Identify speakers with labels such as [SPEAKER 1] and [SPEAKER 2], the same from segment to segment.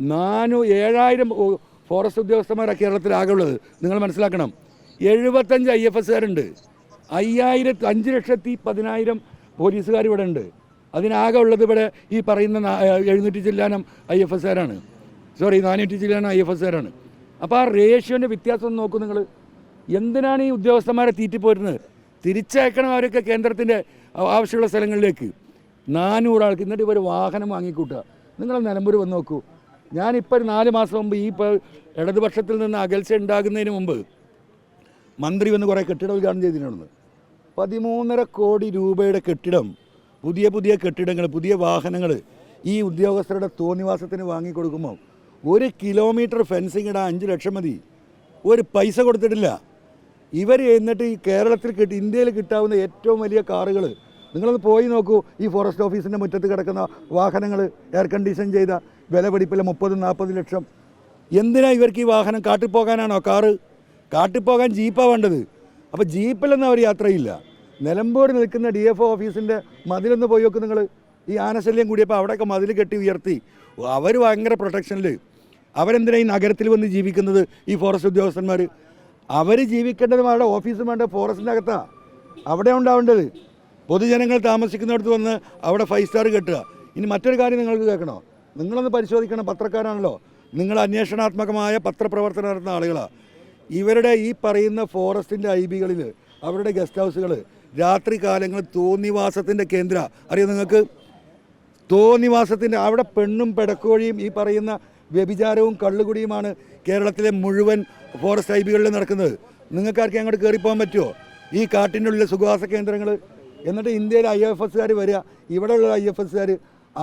[SPEAKER 1] നാനൂ ഏഴായിരം ഫോറസ്റ്റ് ഉദ്യോഗസ്ഥന്മാരാണ് കേരളത്തിലാകെ ഉള്ളത് നിങ്ങൾ മനസ്സിലാക്കണം. എഴുപത്തഞ്ച് ഐ എഫ് എസ്സുകാരുണ്ട്. അയ്യായിരത്തി അഞ്ച് ലക്ഷത്തി പതിനായിരം പോലീസുകാർ ഇവിടെ ഉണ്ട് അതിനാകെ ഉള്ളത് ഇവിടെ ഈ പറയുന്ന എഴുന്നൂറ്റി ചില്ലാനം ഐ എഫ് എസ്സുകാരാണ്. സോറി നാനൂറ്റി ചില്ലാനം ഐ എഫ് എസ്സുകാരാണ്. അപ്പോൾ ആ റേഷ്യോന്റെ വ്യത്യാസം നോക്കൂ നിങ്ങൾ എന്തിനാണ് ഈ ഉദ്യോഗസ്ഥന്മാരെ തീറ്റിപ്പോരുന്നത്? തിരിച്ചയക്കണം അവരൊക്കെ കേന്ദ്രത്തിന്റെ ആവശ്യമുള്ള സ്ഥലങ്ങളിലേക്ക്. നാനൂറ് ആൾക്ക് എന്നിട്ട് ഇവർ വാഹനം വാങ്ങിക്കൂട്ടുക. നിങ്ങൾ നിലമ്പൂർ വന്ന് നോക്കൂ. ഞാനിപ്പോൾ നാല് മാസം മുമ്പ് ഈ ഇപ്പോൾ ഇടതുപക്ഷത്തിൽ നിന്ന് അകൽച്ച ഉണ്ടാകുന്നതിന് മുമ്പ് മന്ത്രി വന്ന് കുറേ കെട്ടിടം ഉദ്ഘാടനം ചെയ്തിട്ടുണ്ട് പതിമൂന്നര കോടി രൂപയുടെ കെട്ടിടം പുതിയ പുതിയ കെട്ടിടങ്ങൾ പുതിയ വാഹനങ്ങൾ ഈ ഉദ്യോഗസ്ഥരുടെ തോന്നിവാസത്തിന് വാങ്ങിക്കൊടുക്കുമ്പോൾ ഒരു കിലോമീറ്റർ ഫെൻസിങ് ഇടാൻ അഞ്ച് ലക്ഷം മതി. ഒരു പൈസ കൊടുത്തിട്ടില്ല. ഇവർ എന്നിട്ട് ഈ കേരളത്തിൽ കിട്ടി ഇന്ത്യയിൽ കിട്ടാവുന്ന ഏറ്റവും വലിയ കാറുകൾ. നിങ്ങളൊന്ന് പോയി നോക്കൂ. ഈ ഫോറസ്റ്റ് ഓഫീസിന്റെ മുറ്റത്ത് കിടക്കുന്ന വാഹനങ്ങൾ എയർ കണ്ടീഷൻ ചെയ്ത വില പിടിപ്പില്ല മുപ്പതും നാൽപ്പത് ലക്ഷം. എന്തിനാ ഇവർക്ക് ഈ വാഹനം കാട്ടിൽ പോകാനാണോ കാറ്? കാട്ടിൽ പോകാൻ ജീപ്പാണ് വേണ്ടത്. അപ്പോൾ ജീപ്പിലൊന്നും അവർ യാത്രയില്ല. നിലമ്പൂർ നിൽക്കുന്ന ഡി എഫ് ഒ ഓഫീസിന്റെ മതിലൊന്ന് പോയി നോക്ക് നിങ്ങൾ ഈ ആനശല്യം കൂടിയപ്പോൾ അവിടെയൊക്കെ മതിൽ കെട്ടി ഉയർത്തി. അവർ ഭയങ്കര പ്രൊട്ടക്ഷനിൽ അവരെന്തിനാ ഈ നഗരത്തിൽ വന്ന് ജീവിക്കുന്നത് ഈ ഫോറസ്റ്റ് ഉദ്യോഗസ്ഥന്മാർ അവർ ജീവിക്കേണ്ടത് അവരുടെ ഓഫീസും വേണ്ട ഫോറസ്റ്റിന്റെ അകത്താണ് അവിടെ ഉണ്ടാവേണ്ടത്. പൊതുജനങ്ങൾ താമസിക്കുന്നിടത്ത് വന്ന് അവിടെ ഫൈവ് സ്റ്റാർ കെട്ടുക. ഇനി മറ്റൊരു കാര്യം നിങ്ങൾക്ക് കേൾക്കണോ? നിങ്ങളൊന്ന് പരിശോധിക്കണം പത്രക്കാരാണല്ലോ. നിങ്ങൾ അന്വേഷണാത്മകമായ പത്രപ്രവർത്തനം നടത്തുന്ന ആളുകളാണ് ഇവരുടെ ഈ പറയുന്ന ഫോറസ്റ്റിന്റെ ഐ ബികളിൽ അവരുടെ ഗസ്റ്റ് ഹൗസുകൾ രാത്രി കാലങ്ങളിൽ തോന്നിവാസത്തിന്റെ കേന്ദ്ര. അറിയാം നിങ്ങൾക്ക്? തോന്നിവാസത്തിന്റെ അവിടെ പെണ്ണും പെടക്കോഴിയും ഈ പറയുന്ന വ്യഭിചാരവും കള്ളുകുടിയുമാണ് കേരളത്തിലെ മുഴുവൻ ഫോറസ്റ്റ് ഐ ബികളിൽ നടക്കുന്നത് നിങ്ങൾക്കാർക്ക് അങ്ങോട്ട് കയറിപ്പോകാൻ പറ്റുമോ ഈ കാട്ടിന്റെ ഉള്ളിലെ സുഖവാസ കേന്ദ്രങ്ങൾ എന്നിട്ട് ഇന്ത്യയിലെ ഐ എഫ് എസ്സുകാർ വരിക ഇവിടെയുള്ള ഐ എഫ് എസ്സുകാർ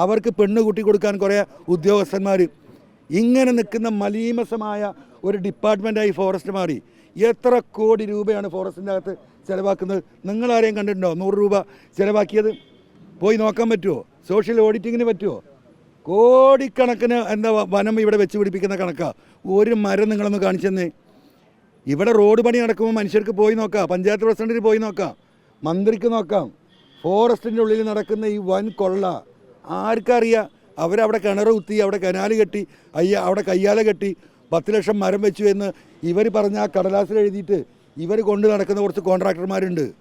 [SPEAKER 1] അവർക്ക് പെണ്ണ് കുട്ടി കൊടുക്കാൻ കുറേ ഉദ്യോഗസ്ഥന്മാർ. ഇങ്ങനെ നിൽക്കുന്ന മലീമസമായ ഒരു ഡിപ്പാർട്ട്മെന്റായി ഫോറസ്റ്റ് മാറി. എത്ര കോടി രൂപയാണ് ഫോറസ്റ്റിന്റെ അകത്ത് ചിലവാക്കുന്നത്? നിങ്ങളാരെയും കണ്ടിട്ടുണ്ടോ? നൂറ് രൂപ ചിലവാക്കിയത്? പോയി നോക്കാൻ പറ്റുമോ? സോഷ്യൽ ഓഡിറ്റിങ്ങിന് പറ്റുമോ? കോടിക്കണക്കിന് എന്താ വനം ഇവിടെ വെച്ച് പിടിപ്പിക്കുന്ന കണക്കാണ് ഒരു മരം നിങ്ങളൊന്ന് കാണിച്ചെന്നേ ഇവിടെ റോഡ് പണി നടക്കുമ്പോൾ മനുഷ്യർക്ക് പോയി നോക്കാം. പഞ്ചായത്ത് പ്രസിഡന്റിന് പോയി നോക്കാം. മന്ത്രിക്ക് നോക്കാം. ഫോറസ്റ്റിന്റെ ഉള്ളിൽ നടക്കുന്ന ഈ വൻ കൊള്ള ആർക്കറിയാം? അവരവിടെ കിണർ കുത്തി അവിടെ കനാല് കെട്ടി അയ്യ അവിടെ കയ്യാല കെട്ടി പത്ത് ലക്ഷം മരം വെച്ചു എന്ന് ഇവർ പറഞ്ഞ ആ കടലാസിൽ എഴുതിയിട്ട് ഇവർ കൊണ്ട് നടക്കുന്ന കുറച്ച് കോൺട്രാക്ടർമാരുണ്ട്.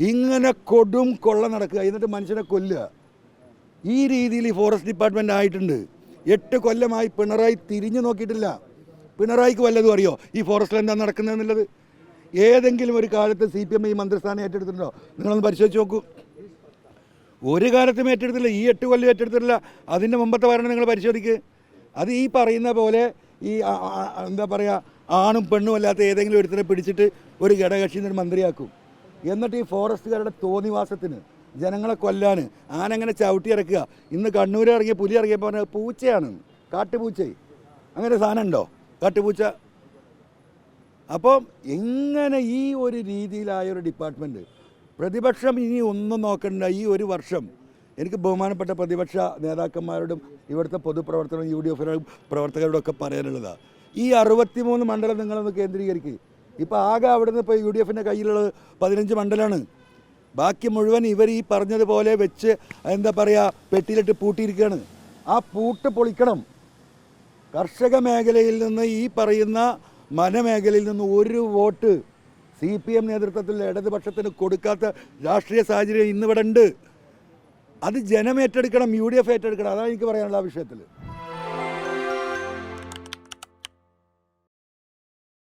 [SPEAKER 1] ഇങ്ങനെ കൊടും കൊള്ള നടക്കുക എന്നിട്ട് മനുഷ്യനെ കൊല്ലുക. ഈ രീതിയിൽ ഈ ഫോറസ്റ്റ് ഡിപ്പാർട്ട്മെന്റ് ആയിട്ടുണ്ട്. എട്ട് കൊല്ലമായി പിണറായി തിരിഞ്ഞു നോക്കിയിട്ടില്ല. പിണറായിക്ക് വല്ലതും അറിയോ? ഈ ഫോറസ്റ്റിൽ എന്താ നടക്കുന്നതെന്നുള്ളത്? ഏതെങ്കിലും ഒരു കാലത്ത് സി പി എം ഈ മന്ത്രിസ്ഥാനം ഏറ്റെടുത്തിട്ടുണ്ടോ? നിങ്ങളൊന്ന് പരിശോധിച്ച് നോക്കൂ. ഒരു കാലത്തും ഏറ്റെടുത്തില്ല ഈ എട്ട് കൊല്ലം ഏറ്റെടുത്തിട്ടില്ല. അതിന്റെ മുമ്പത്തെ ഭരണം നിങ്ങൾ പരിശോധിക്കുക അത് ഈ പറയുന്ന പോലെ ഈ എന്താ പറയുക ആണും പെണ്ണും അല്ലാത്ത ഏതെങ്കിലും ഒരുത്തരെ പിടിച്ചിട്ട് ഒരു ഘടകക്ഷി ഒരു മന്ത്രിയാക്കും. എന്നിട്ട് ഈ ഫോറസ്റ്റുകാരുടെ തോന്നിവാസത്തിന് ജനങ്ങളെ കൊല്ലാൻ ആനങ്ങനെ ചവിട്ടി ഇറക്കുക. ഇന്ന് കണ്ണൂർ ഇറങ്ങിയ പുലി ഇറങ്ങിയപ്പോൾ പറഞ്ഞത് പൂച്ചയാണ്. കാട്ടുപൂച്ച അങ്ങനെ സാധനം ഉണ്ടോ? കാട്ടുപൂച്ച. അപ്പം എങ്ങനെ ഈ ഒരു രീതിയിലായ ഒരു ഡിപ്പാർട്ട്മെന്റ് പ്രതിപക്ഷം ഇനി ഒന്നും നോക്കണ്ട. ഈ ഒരു വർഷം എനിക്ക് ബഹുമാനപ്പെട്ട പ്രതിപക്ഷ നേതാക്കന്മാരോടും ഇവിടുത്തെ പൊതുപ്രവർത്തകരും യു ഡി എഫ് പ്രവർത്തകരോടും ഒക്കെ പറയാനുള്ളതാണ് ഈ അറുപത്തിമൂന്ന് മണ്ഡലം നിങ്ങളൊന്ന് കേന്ദ്രീകരിക്കുക ഇപ്പോൾ ആകെ അവിടെ നിന്ന് ഇപ്പോൾ യു ഡി എഫിന്റെ കയ്യിലുള്ളത് പതിനഞ്ച് മണ്ഡലമാണ് ബാക്കി മുഴുവൻ ഇവർ ഈ പറഞ്ഞതുപോലെ വെച്ച് എന്താ പറയുക പെട്ടിയിലിട്ട് പൂട്ടിയിരിക്കുകയാണ്. ആ പൂട്ട് പൊളിക്കണം. കർഷക മേഖലയിൽ നിന്ന് ഈ പറയുന്ന വനമേഖലയിൽ നിന്ന് ഒരു വോട്ട് സി പി എം നേതൃത്വത്തിൽ ഇടതുപക്ഷത്തിന് കൊടുക്കാത്ത രാഷ്ട്രീയ സാഹചര്യം ഇന്നിവിടെ ഉണ്ട് അത് ജനം ഏറ്റെടുക്കണം യു ഡി എഫ് ഏറ്റെടുക്കണം. അതാണ് എനിക്ക് പറയാനുള്ള ആ വിഷയത്തിൽ